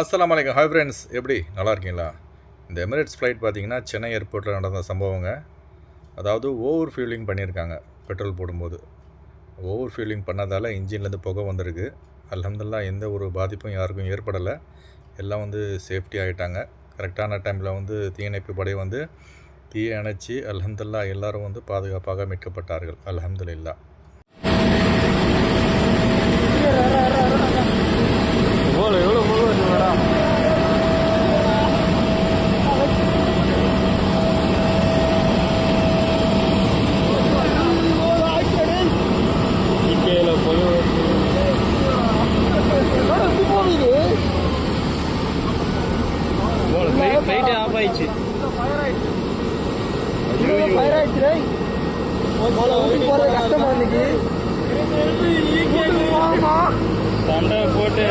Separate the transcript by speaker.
Speaker 1: அஸ்லாம் வலைக்கம் hi friends எப்படி? நல்லா இருக்கீங்களா இந்த எமிரேட்ஸ் ஃப்ளைட் பார்த்தீங்கன்னா சென்னை ஏர்போர்ட்டில் நடந்த சம்பவங்க. அதாவது ஓவர் ஃபியூலிங் பண்ணியிருக்காங்க பெட்ரோல் போடும்போது. ஓவர் ஃபியூலிங் பண்ணதால் இன்ஜின்லேருந்து புகை வந்திருக்கு. அல்ஹம்துலில்லாஹ் எந்த ஒரு பாதிப்பும் யாருக்கும் ஏற்படலை. எல்லாம் வந்து சேஃப்டி ஆகிட்டாங்க கரெக்டான டைமில் வந்து தீயணைப்பு படை வந்து தீயை அணைச்சி அலமதுல்லா எல்லோரும் வந்து பாதுகாப்பாக மீட்கப்பட்டார்கள்.
Speaker 2: அலமதுல்லா ஃப்ளைட்டே ஆஃப் ஆயிடுச்சு
Speaker 3: கஷ்டமா இன்னைக்கு
Speaker 2: சண்டை போட்டு